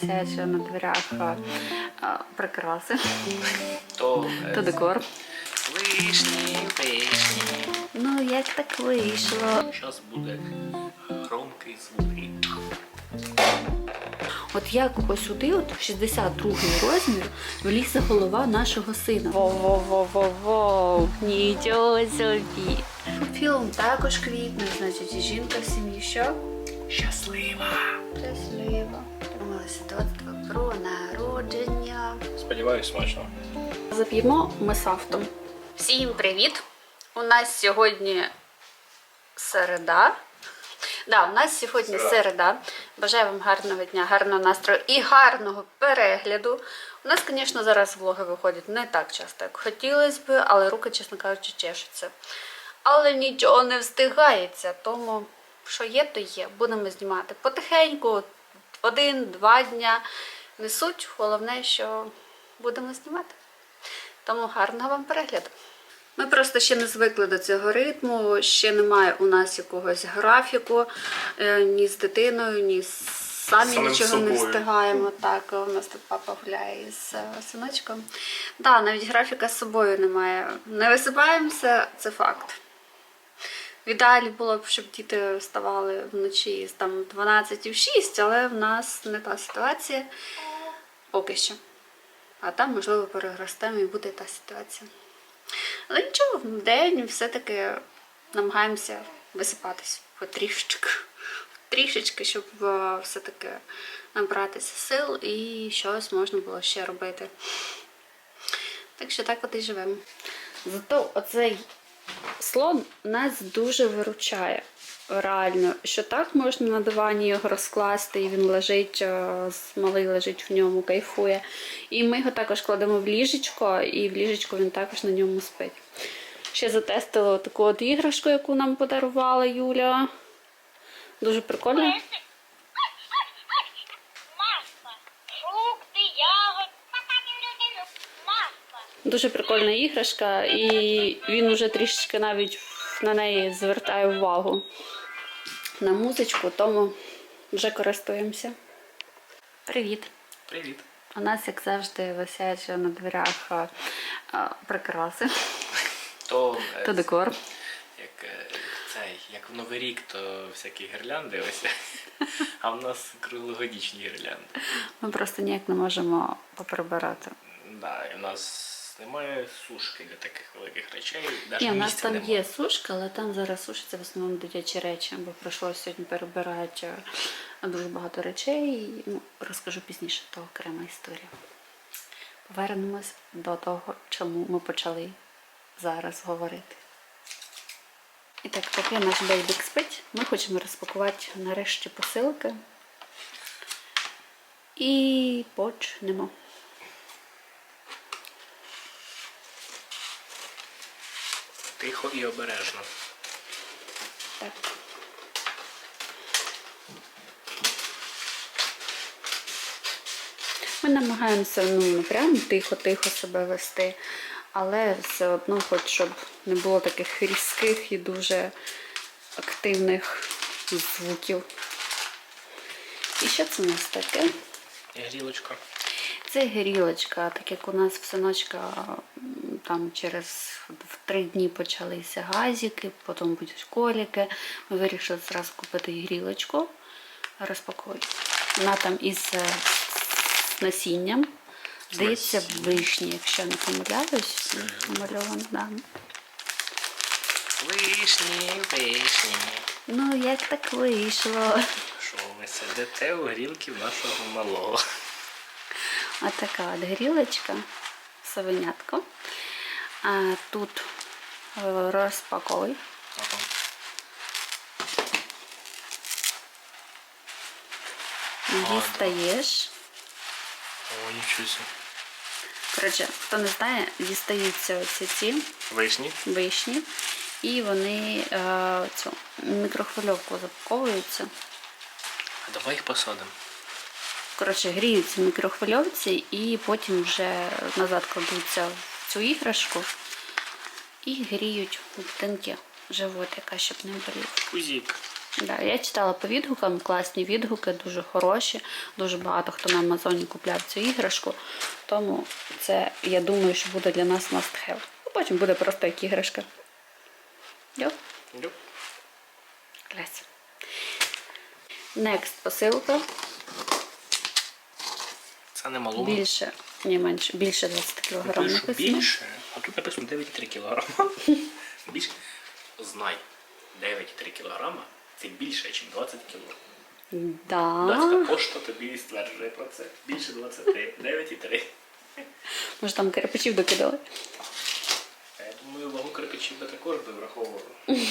Сяча на дверях а, а, прикраси, То, е, то декор. вишні, вишні. Ну, як так вийшло? Зараз буде громкий звук. От як ось сюди, от в 62 розмір, влізла голова нашого сина. Воу-воу-воу-воу, нічого собі. Фільм також квітне, значить, і жінка в сім'ї що? Щаслива. Щаслива. Думали свідоцтво про народження. Сподіваюсь, смачно. Зап'ємо ми з автом. Всім привіт! У нас сьогодні середа. Да, у нас сьогодні Середа. середа. Бажаю вам гарного дня, гарного настрою і гарного перегляду. У нас, звісно, зараз влоги виходять не так часто, як хотілося б, але руки, чесно кажучи, чешуться. Але нічого не встигається, тому що є, то є. Будемо знімати потихеньку, один-два дня. Не суть, головне, що будемо знімати. Тому гарного вам перегляду. Ми просто ще не звикли до цього ритму, ще немає у нас якогось графіку е, ні з дитиною, ні з самі Самим нічого не встигаємо. Так, у нас тут папа гуляє із е, синочком. Да, навіть графіка з собою немає. Не висипаємося, це факт. В ідеалі було б, щоб діти вставали вночі з там 12 в 6, але в нас не та ситуація поки що. А там, можливо, переростемо і буде та ситуація. Але нічого, в день все-таки намагаємося висипатись потрішечки, трішечки, щоб е, все-таки набратися сил і щось можна було ще робити. Так що так от і живемо. Зато оцей слон нас дуже виручає. Реально, що так можна на дивані його розкласти, і він лежить, е, малий лежить в ньому, кайфує. І ми його також кладемо в ліжечко, і в ліжечко він також на ньому спить. Ще затестила таку от іграшку, яку нам подарувала Юля. Дуже прикольно. Дуже прикольна іграшка, і він уже трішечки навіть на неї звертає увагу на музичку, тому вже користуємося. Привіт! Привіт. У нас, як завжди, висять на дверях а, а, прикраси, То, е, то декор. як, е, цей, як в Новий рік, то всякі гірлянди ось. А в нас круглогодічні гірлянди. Ми просто ніяк не можемо поприбирати. Да, і в нас немає сушки для таких великих речей. Навіть Ні, у нас там немає. є сушка, але там зараз сушаться в основному дитячі речі, бо прийшлося сьогодні перебирати е, дуже багато речей. Ну, розкажу пізніше, то окрема історія. Повернемось до того, чому ми почали зараз говорити. І так, поки наш бейбік спить, ми хочемо розпакувати нарешті посилки. І почнемо. Тихо і обережно. Так. Ми намагаємося ну, не прям тихо-тихо себе вести, але все одно, хоч щоб не було таких різких і дуже активних звуків. І що це у нас таке? Грілочка. Це грілочка, так як у нас в синочка там через в три дні почалися газики, потім будуть коліки. Ми вирішили зразу купити грілочку. Розпакую. Вона там із е, насінням. Здається, вишні, якщо не помиляюсь, намальовано. Да. Вишні, вишні. Ну, як так вийшло? Що ви сидите у грілки нашого малого? Ось така от грілочка, совенятко. А тут е, розпаковуй. Дістаєш. О, нічого. Коротше, хто не знає, дістаються оці ці Вишні. вишні, і вони е, цю мікрохвильовку запаковуються. А давай їх посадимо. Коротше, гріються в мікрохвильовці і потім вже назад кладуться в цю іграшку і гріють у дитинки животика, щоб не болів. Пузік. Да, я читала по відгукам, класні відгуки, дуже хороші. Дуже багато хто на Амазоні купляв цю іграшку. Тому це, я думаю, що буде для нас must have. Ну, потім буде просто як іграшка. Йоп, Юп. клас. Next посилка. Це не малому. Більше, ні менше, більше 20 кг написано. більше, а тут написано 9,3 кг. більше. Знай, 9,3 кг це більше, ніж 20 кг. Да. Датська пошта тобі стверджує про це. Більше 20, 9,3. Може там кирпичів докидали. Я думаю, вагу кирпичів би також би враховували.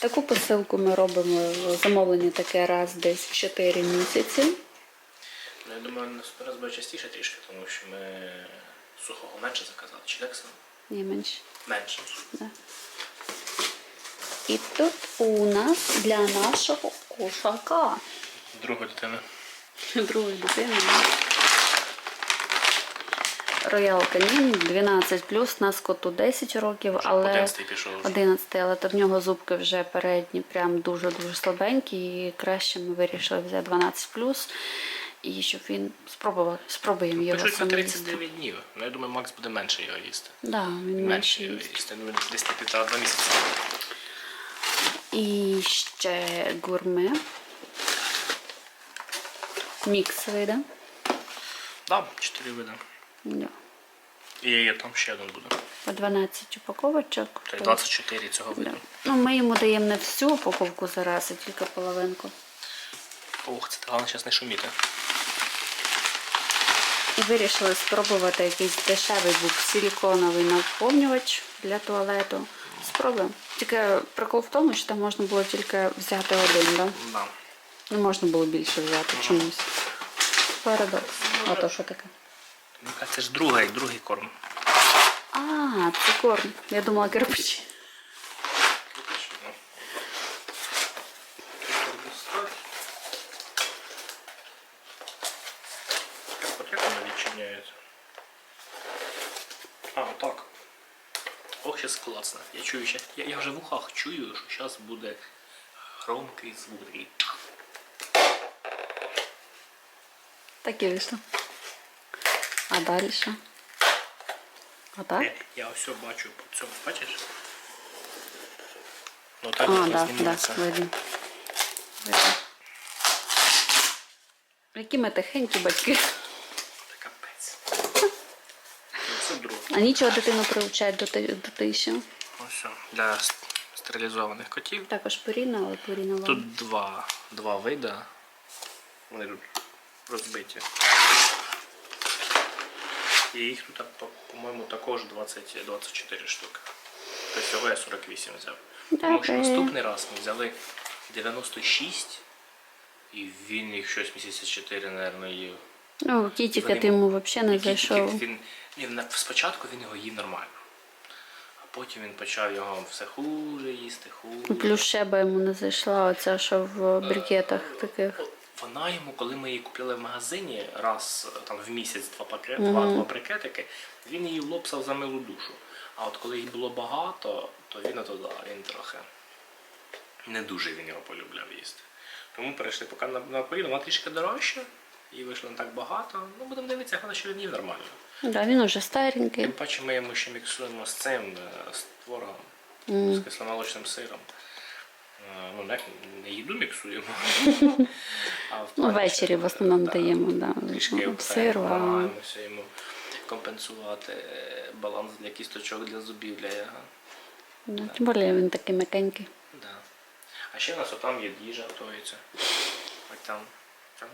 Таку посилку ми робимо замовлення таке раз десь в 4 місяці. Ну, я думаю, нас буде частіше трішки, тому що ми сухого менше заказали. Чи так само? Ні, менше. Менше. Да. І тут у нас для нашого кошака. Друга дитина. Другої дитини. Роял Канін 12 плюс, нас коту 10 років, але 11 пішов 11, але то в нього зубки вже передні, прям дуже-дуже слабенькі. І краще ми вирішили взяти 12 плюс. І щоб він спробував, спробуємо його Пишуть на 39 днів. Ну, я думаю, Макс буде менше його їсти. Да, він Менше менше його їсть. їсти. Ну, десь на півтора-два місяці. І ще гурме. Мікс вийде. Да, 4 види. Да. І там ще один буде. По 12 упаковочок. Тобто 24 цього Да. Ну, ми йому даємо не всю упаковку зараз, а тільки половинку. Ох, це головне зараз не шуміти. І вирішили спробувати якийсь дешевий був силіконовий наповнювач для туалету. Спробуємо. Тільки прикол в тому, що там можна було тільки взяти один, да? Да. Не можна було більше взяти чомусь. Парадокс. А то що таке? Це ж другий, другий корм. А, це корм. Я думала кирпичі. Ну. Як воно відчиняється? А, так. Ох, щас класно. Я чую, щас, я, я вже в ухах чую, що зараз буде громкий звук. Так і вийшло. А далі? Отак? Я, я все бачу по цьому, бачиш? Ну так А, да, знімається. да, видно. Видно. Які ми тихенькі батьки. Це капець. Ну, Це. А нічого дитину приучають до, ти- до тиші. Ось все. Для стерилізованих котів. Також поріна, але поріна. Тут два, два види. Вони розбиті. І їх тут, по- по-моєму, також 20, 24 штуки. Тобто всього я 48 взяв. Тому що наступний раз ми взяли 96, і він їх щось місяця 4, мабуть, їв. Ну, кітіка ти йому взагалі не зайшов. тільки Він, спочатку він його їв нормально. А потім він почав його все хуже їсти, хуже. Плюс шеба йому не зайшла, оця, що в брикетах таких. Вона йому, коли ми її купили в магазині раз е, там в місяць два пакет, два, два брикетики, він її лопсав за милу душу. А от коли їх було багато, то він ото да, він трохи не дуже він його полюбляв їсти. Тому перейшли поки на, на поріну, вона трішки дорожча, її вийшло не так багато. Ну будемо дивитися, головне, що він їв нормально. Да, він уже старенький. Тим паче ми йому ще міксуємо з цим, е, з творогом, з кисломолочним сиром. Е, Ну, не, не їду міксуємо. а в Ну, плані, ввечері в основному да, даємо, да, Трішки сиру, а намагаємося йому компенсувати е, баланс для кісточок, для зубів, для яга. ну, тим більше він такий м'якенький. Да. А ще в нас отам є їжа готується. Ось там. там,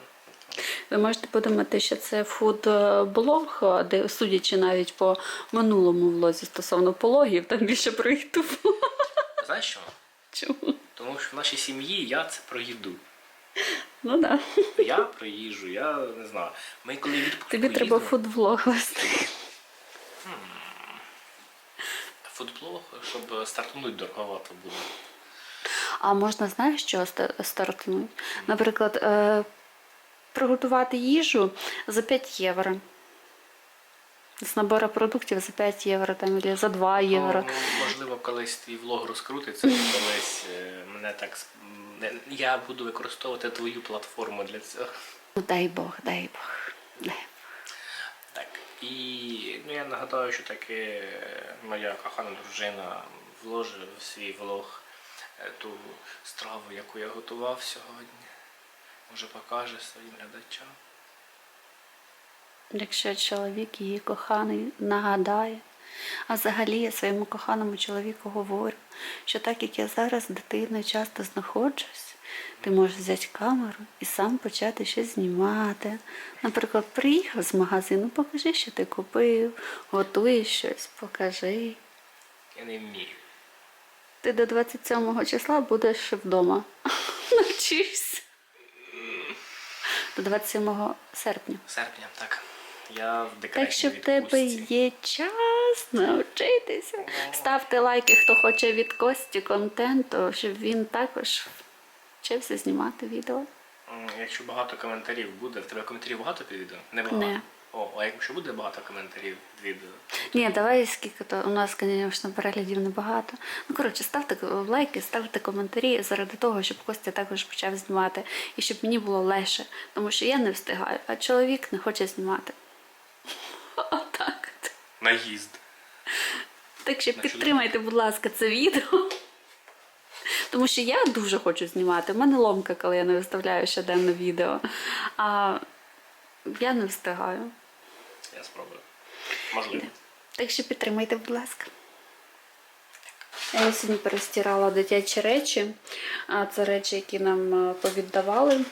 там. Ви можете подумати, що це фуд-блог, де судячи навіть по минулому влозі стосовно пологів, там більше про їду. було. Знаєш що? Чому? Тому що в нашій сім'ї я це про їду. Ну так. Да. Я про їжу, я не знаю. Ми коли відпустку Тобі треба їздимо- фуд-влог вести. Футблог, щоб стартанути дороговато було. А можна, знаєш, що стартнуть? Наприклад, е, приготувати їжу за 5 євро. З набору продуктів за 5 євро там, або за 2 євро. Ну, можливо, колись твій влог розкрутиться, колись е, мене так я буду використовувати твою платформу для цього. Ну дай Бог, дай Бог. Дай. Так. І ну, я нагадаю, що таки моя кохана дружина вложить в свій влог е, ту страву, яку я готував сьогодні. Може покаже своїм глядачам. Якщо чоловік її коханий нагадає. А взагалі я своєму коханому чоловіку говорю, що так як я зараз дитиною часто знаходжусь, ти можеш взяти камеру і сам почати щось знімати. Наприклад, приїхав з магазину, покажи, що ти купив, готуєш щось, покажи. Я не вмію. Ти до 27 числа будеш вдома. Навчишся. До 27 серпня. Серпня, так. Я в декретній Так що в тебе є час навчитися. Ставте лайки, хто хоче від Кості контенту, щоб він також вчився знімати відео. Якщо багато коментарів буде, в тебе коментарів багато під відео? Не багато. Не. О, а якщо буде багато коментарів під відео? Ні, давай скільки то у нас, звісно, переглядів небагато. Ну коротше, ставте лайки, ставте коментарі заради того, щоб Костя також почав знімати і щоб мені було легше, тому що я не встигаю, а чоловік не хоче знімати. Наїзд. Так що підтримайте, будь ласка, це відео. Тому що я дуже хочу знімати. У мене ломка, коли я не виставляю щоденно відео. А я не встигаю. Я спробую. Можливо. Так що підтримайте, будь ласка. Я сьогодні перестирала дитячі речі. А це речі, які нам е, повіддавали.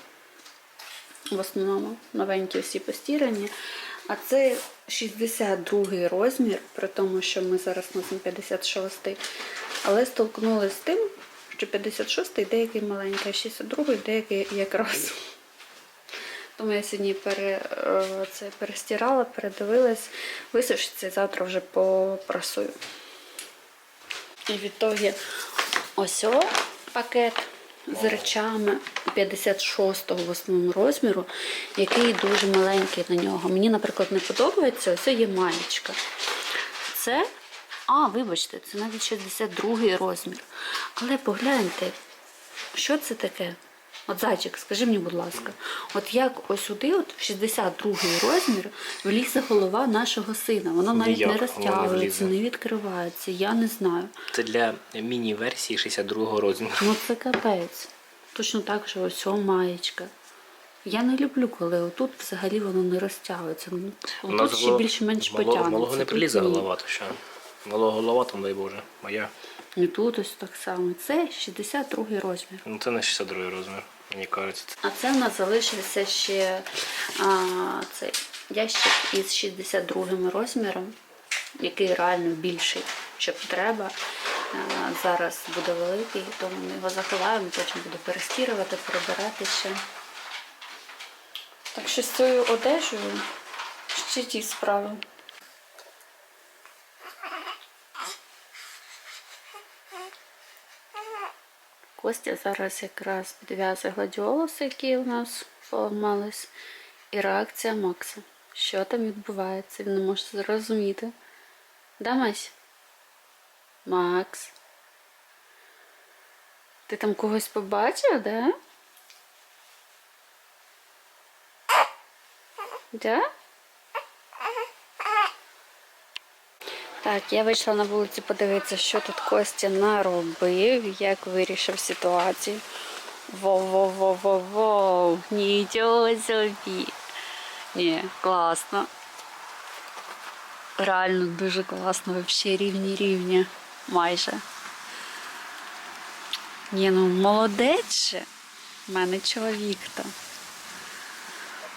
В основному новенькі всі постірані. А це 62 розмір, при тому, що ми зараз носимо 56. Але столкнулися з тим, що 56-й деякий маленький, а 62 деякий якраз. Тому я сьогодні пере, е, це перестирала, передивилась, висушиться і завтра вже попрасую. І відтоді ось о пакет з речами 56-го в основному розміру, який дуже маленький на нього. Мені, наприклад, не подобається, ось є маєчка. Це, а, вибачте, це навіть 62-й розмір. Але погляньте, що це таке? От зайчик, скажи мені, будь ласка, от як ось сюди, от в 62 розмір, влізе голова нашого сина. Воно навіть Ніяк не розтягується, не відкривається. Я не знаю. Це для міні-версії 62-го розміру. Ну це капець. Точно так же ось о маєчка. Я не люблю, коли отут взагалі воно не розтягується. Ну, Тут ще більш-менш потягнеться. Малого не тут прилізе ні. голова, то що? Малого голова, там дай Боже. Моя. І тут ось так само. Це 62 розмір. Ну це не 62 розмір, мені кажеться. А це в нас залишився ще а, цей ящик із 62 розміром, який реально більший, щоб треба. Зараз буде великий, тому ми його заховаємо, потім буду перестірувати, перебирати ще. Так що з цією одежею ще ті справи. Костя зараз якраз підв'язує гладіолуси, які у нас поламались. І реакція Макса. Що там відбувається? Він не може зрозуміти. Да? Макс? Ти там когось побачив, да? Да? Так, я вийшла на вулицю подивитися, що тут Костя наробив, як вирішив ситуацію. Воу-воу-воу-воу-воу, нічого собі. Ні, класно. Реально дуже класно, взагалі рівні рівні. Майже. Ні, ну молодець же. У мене чоловік там.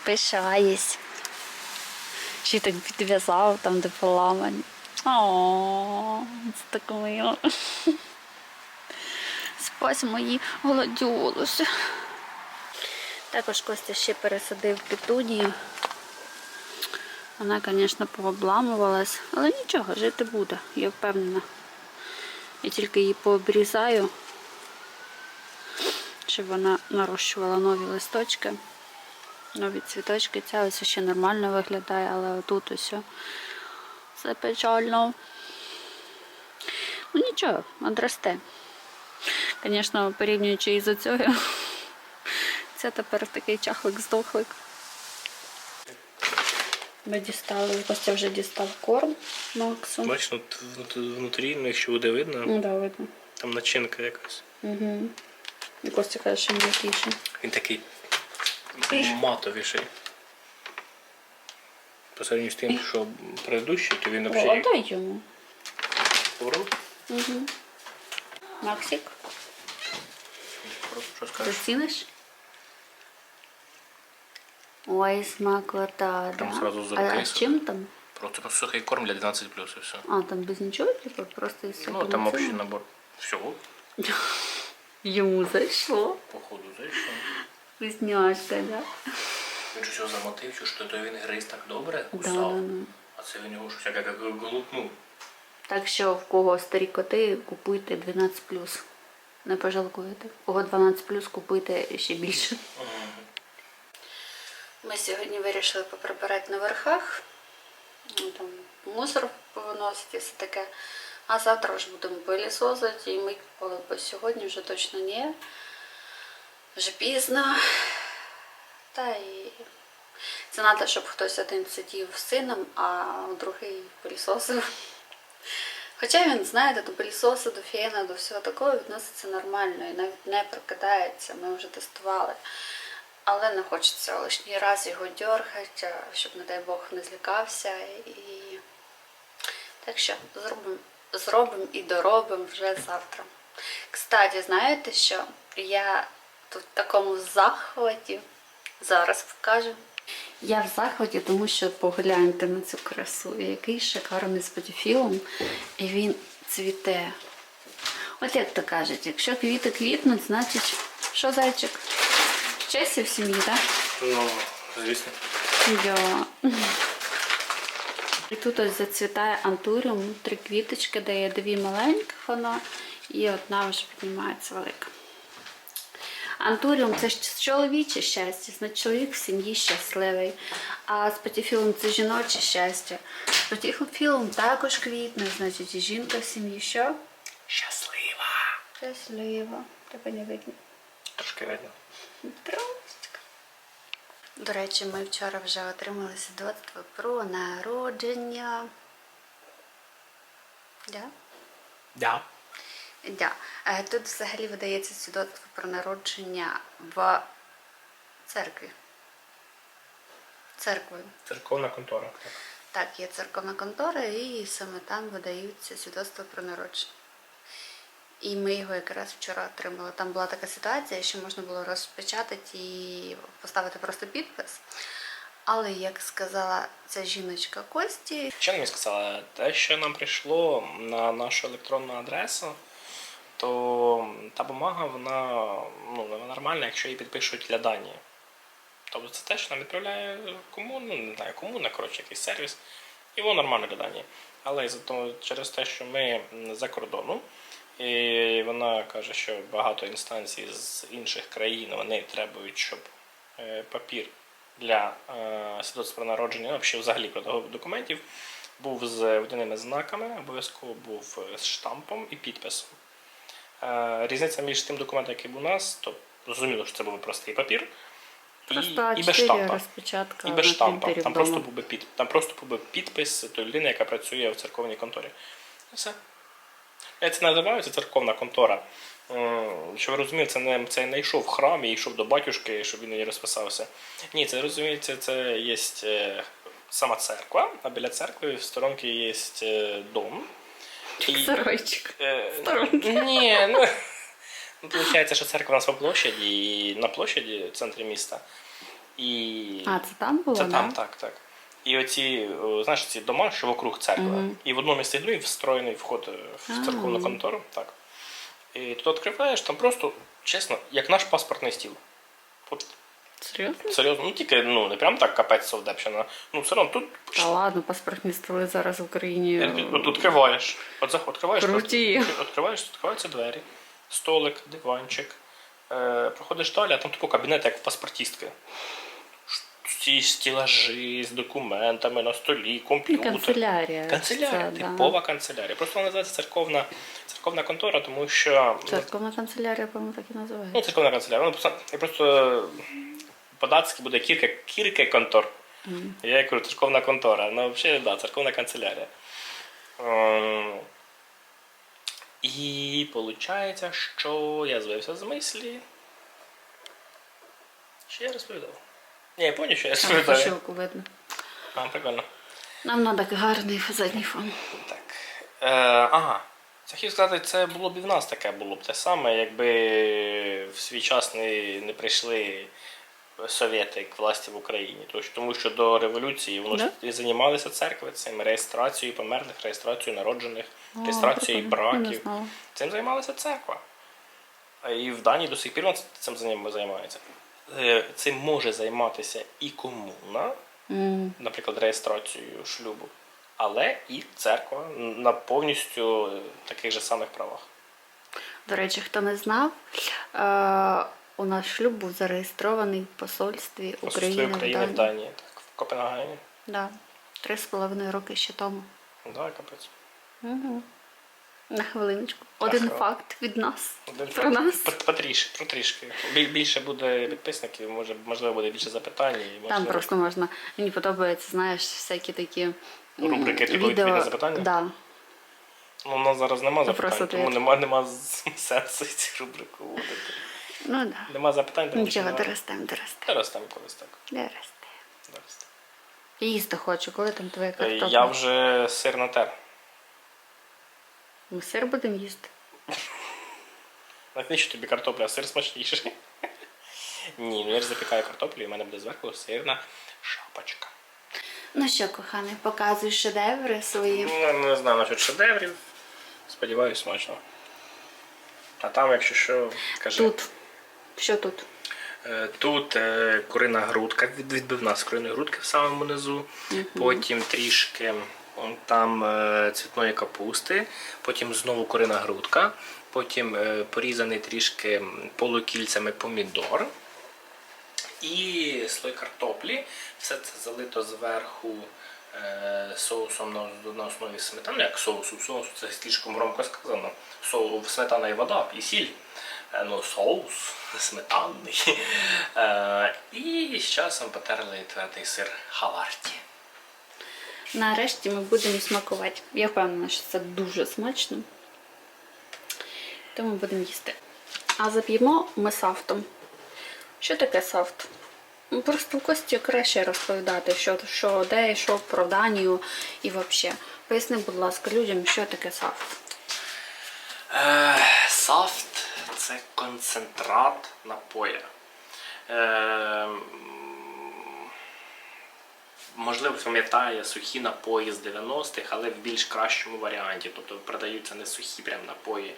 Пишаюсь. Ще так підв'язав там, де поламані. О, це так мило. Спась мої гладіолуси. Також Костя ще пересадив петунію. Вона, звісно, пообламувалась, але нічого, жити буде, я впевнена. Я тільки її пообрізаю, щоб вона нарощувала нові листочки, нові цвіточки. Ця ось ще нормально виглядає, але отут ось Це печально. Ну нічого, одросте. Звісно, порівнюючи із цього, це тепер такий чахлик здохлик. Ми дістали, Костя вже дістав корм Максу. Бачиш, ну, т- внутрі, ну, якщо буде видно, Ну, да, видно. там начинка якась. Угу. І Костя каже, що м'якіший. Він такий матовіший. По сравнению з тим, що предыдущий, то він О, взагалі дай йому. Угу. Максик, Що скажеш? заціниш? Ой, смакота, Там да? зразу з а, а руки з чим там? Просто просто сухий корм для 12 плюс і все. А, там без нічого, типу, просто із Ну, там общий набор всього, Йому зайшло. походу, зайшов. Вкусняшка, да? Він щось його замотив, що то він гриз так добре, Да, кусав. да, да. А це він його щось як глупнув. Так що в кого старі коти, купуйте 12+. Не пожалкуєте. В кого 12+, купуйте ще більше. Ми сьогодні вирішили поприбирати на верхах. Ну, Там мусор повиносити, все таке. А завтра вже будемо пилісосити і мити поли, бо сьогодні вже точно ні. Вже пізно. Та і це треба, щоб хтось один сидів з сином, а другий пилісосив. Хоча він, знаєте, до пилісосу, до фена, до всього такого відноситься нормально і навіть не прокидається, ми вже тестували. Але не хочеться лишній раз його дергати, щоб, не дай Бог, не злякався. І... Так що зробимо зробим і доробимо вже завтра. Кстати, знаєте що? Я тут в такому захваті. Зараз покажу. Я в захваті, тому що погляньте на цю красу. Який шикарний спотіфілм. І він цвіте. От як то кажуть, якщо квіти квітнуть, значить, що зайчик? Щастя в сім'ї, так? Ну, звісно. Да. І тут ось зацвітає антуріум, три квіточки, дає дві маленьких вона і одна вже піднімається велика. Антуріум це чоловіче щастя, значить чоловік в сім'ї щасливий. А спатіфілум це жіноче щастя. Спатіфілум також квітне, значить і жінка в сім'ї що? Щаслива. Щаслива. Тебе не видно. Трошки видно. Трошечки. До речі, ми вчора вже отримали свідоцтво про народження. Да? Да. Да. Е, Тут взагалі видається свідоцтво про народження в церкві. Церквою. Церковна контора. Так. Так, є церковна контора, і саме там видаються свідоцтва про народження. І ми його якраз вчора отримали. Там була така ситуація, що можна було розпечатати і поставити просто підпис. Але, як сказала ця жіночка Кості, Що мені сказала? Те, що нам прийшло на нашу електронну адресу, то та бумага, вона, ну, нормальна, якщо її підпишуть для Данії. Тобто це те, що нам відправляє кому, ну, не знаю, комуна, коротше, якийсь сервіс, і воно нормально для Данії. Але за то, через те, що ми за кордону, і вона каже, що багато інстанцій з інших країн вони требують, щоб е, папір для е, свідоцтва про народження, ну, взагалі про документів, був з водяними знаками, обов'язково був з штампом і підписом. Е, Різниця між тим документом, який був у нас, то зрозуміло, що це був простий папір. І, просто і без штампа. І без штампа. Там просто був би під, там просто був підпис тої людини, яка працює в церковній конторі. І все. Я це називаю, це церковна контора. М, Щоб ви розуміли, це не, це не йшов в храм і йшов до батюшки, щоб він не розписався. Ні, це розумієте, це є е, сама церква, а біля церкви в сторонки є е, дом. І, Сарайчик. е. Ні, ну. Ну, Получається, що церква у нас по площаді, і на площаді в центрі міста. І... А, це там було? Це да? там, так, так. І оці, знаєш, ці дома, що вокруг церкви. Мгм. І в одному із цих встроєний вход е, в А. церковну контору. Так. І тут відкриваєш, там просто, чесно, як наш паспортний стіл. От, Серйозно? серйозно, ну тільки ну, не прям так капець совдепщина. Ну, все одно тут. Та ладно, паспортні столи зараз в Україні. Е, От відкриваєш. От заход, відкриваєш, Круті. відкриваєш, відкриваються двері, столик, диванчик. Е, проходиш далі, а там типу кабінет, як в паспортістки. Ці стілажі з документами на столі, комп'ютер. Канцелярія. Канцелярія, Це, да. типова канцелярія. Просто вона називається церковна, церковна контора, тому що. Церковна канцелярія, по-моєму, так і Ну, церковна канцелярія. Вона просто, я просто по-датськи буде кілька, кілька контор. Я кажу, церковна контора. Ну, взагалі, да, церковна канцелярія. Ем, І виходить, що я збився з мислі. Що я розповідав? Ні, я пам'ятаю, що я розповідав. пошивку видно. А, прикольно. Нам треба гарний задній фон. Так. Е, ага. Це хотів сказати, це було б і в нас таке було б те саме, якби в свій час не, не прийшли совєти к власті в Україні. Тому що до революції воно ж Да? і займалися церкви цим реєстрацією померлих, реєстрацією народжених, О, реєстрацією браків. Цим займалася церква. І в Данії до сих пір вона цим займається. Е, Цим може займатися і комуна, М. наприклад, реєстрацією шлюбу, але і церква на повністю е, таких же самих правах. До речі, хто не знав, е, у нас шлюб був зареєстрований в посольстві України, України в в Данії. Данії, так, в Копенгагені. Да. Три з половиною роки ще тому. Да, капець. Угу. На хвилиночку. Один хвилин- факт від нас. Один Про факт. нас. Пот- Потрішки, протрішки. Біль- Більше буде підписників, може, можливо, буде більше запитань. і Там просто можна. Мені подобається, знаєш, всякі такі Рубрики, типу, відповідь на запитання? Да. Ну, у нас зараз нема Вопрос запитань, тому нема, нема сенсу цю рубрику вводити. Ну да. Нема запитань, тому Нічого, що доростем, доростем. Там колись так. Доростем. Зараз. Їсти хочу, коли там твоя картопля? Е, Я вже сир натер. Ми сир будемо їсти. Навіщо тобі картопля, а сир смачніший? Ні, ну я ж запікаю картоплю, і в мене буде зверху сирна шапочка. Ну що, коханий, показуй шедеври свої. Ну, не знаю насчет шедеврів. Сподіваюсь, смачно. А там, якщо що, кажи. Тут. Що тут? Е, Тут е, курина грудка, від- відбивна з куриної грудки в самому низу. Потім трішки там е, цвітної капусти, потім знову курина грудка, потім порізаний трішки полукільцями помідор. І слой картоплі. Все це залито зверху соусом на, на основі сметани. Як соусу, соусу це слишком громко сказано. Соус, сметана і вода, і сіль. Е, ну, соус сметанний. Е, і з часом потерли твердий сир хаварті. Нарешті ми будемо смакувати. Я впевнена, що це дуже смачно. Тому будемо їсти. А зап'ємо ми сафтом. Що таке сафт? Ну, Просто в Кості краще розповідати, що, що де що про Данію і взагалі. Поясни, будь ласка, людям, що таке. Е, Сафт це концентрат напоя. Е, можливо, пам'ятає сухі напої з 90-х, але в більш кращому варіанті. Тобто продаються не сухі прям напої,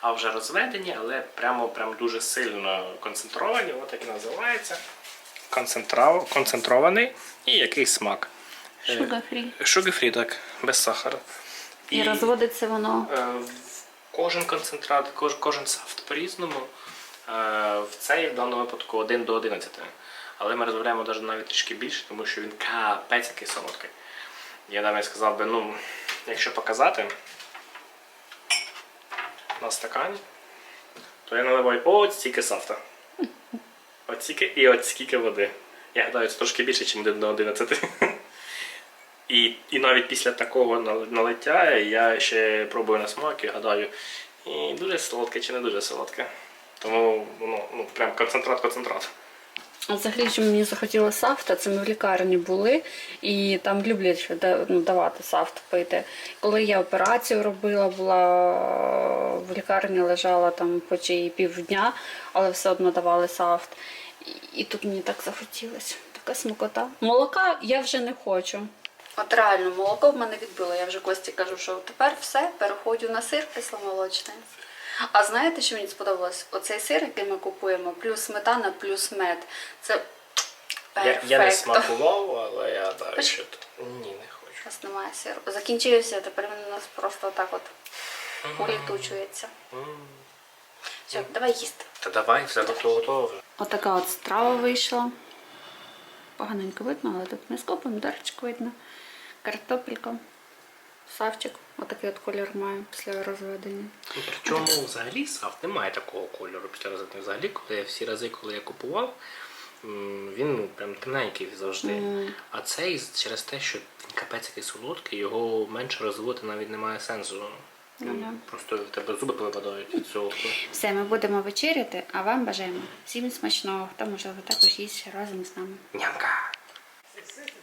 а вже розведені, але прямо, прямо дуже сильно концентровані. От як і називається. Концентрав, концентрований і якийсь смак. Е, free. Sugar free, так, без сахару. І, розводиться воно. Е, Кожен концентрат, кож, кожен софт по-різному. Е, В цей в даному випадку 1 до 11. Але ми розробляємо навіть трішки більше, тому що він капець який солодкий. Я навіть сказав би, ну, якщо показати на стакані, то я наливаю от стільки софта. От стільки і от стільки води. Я гадаю, це трошки більше, ніж 1 до 11. І, і навіть після такого нал- налиття я ще пробую на смак і гадаю, і дуже солодке чи не дуже солодке. Тому воно ну, прям концентрат-концентрат. Взагалі, що мені захотілося сафта, це ми в лікарні були, і там люблять ще ну, давати сафт пити. Коли я операцію робила, була в лікарні лежала там хоч і півдня, але все одно давали сафт. І, і тут мені так захотілося. Така смакота. Молока я вже не хочу. От реально, молоко в мене відбило. Я вже Кості кажу, що тепер все, переходжу на сир кисломолочний. А знаєте, що мені сподобалось? Оцей сир, який ми купуємо, плюс сметана, плюс мед. Це Я, я не перфекто. смакував, але я Хоч- що тут. Ні, не хочу. У нас немає сиру. Закінчився, тепер він у нас просто так от улітучується. Все, давай їсти. Та давай, все готово, готово. Отака от страва вийшла. поганенько видно, але тут м'язко, помідорчик видно, картопелька, савчик. Отакий от колір має після розведення. Ну, Причому взагалі сав немає такого кольору після розведення. Взагалі, коли я всі рази, коли я купував, він ну, прям темненький завжди. А цей через те, що він капець який солодкий, його менше розводити навіть немає сенсу. Він Просто в тебе зуби повипадають від цього. Все, ми будемо вечеряти, а вам бажаємо всім смачного, хто можливо також їсть разом з нами. Нямка!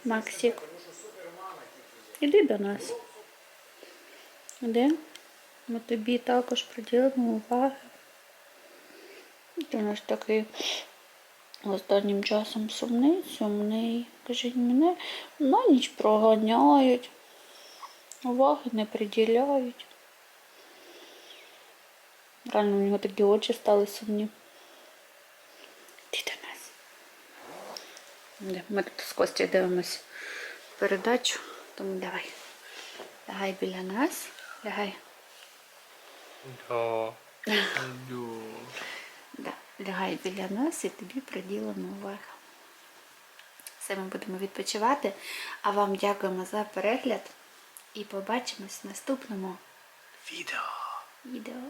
Максик. Іди до нас. Іди. Ми тобі також приділимо уваги. Ти у нас такий останнім часом сумний, сумний. Кажіть, мене на ніч проганяють, уваги не приділяють. Реально, у нього такі очі стали сумні. До нас. Ми тут з Костю дивимось передачу, тому давай. Лягай біля нас. Лягай. Да. Да. Лягай біля нас і тобі приділимо увагу. Все ми будемо відпочивати. А вам дякуємо за перегляд і побачимось в наступному Відео. відео.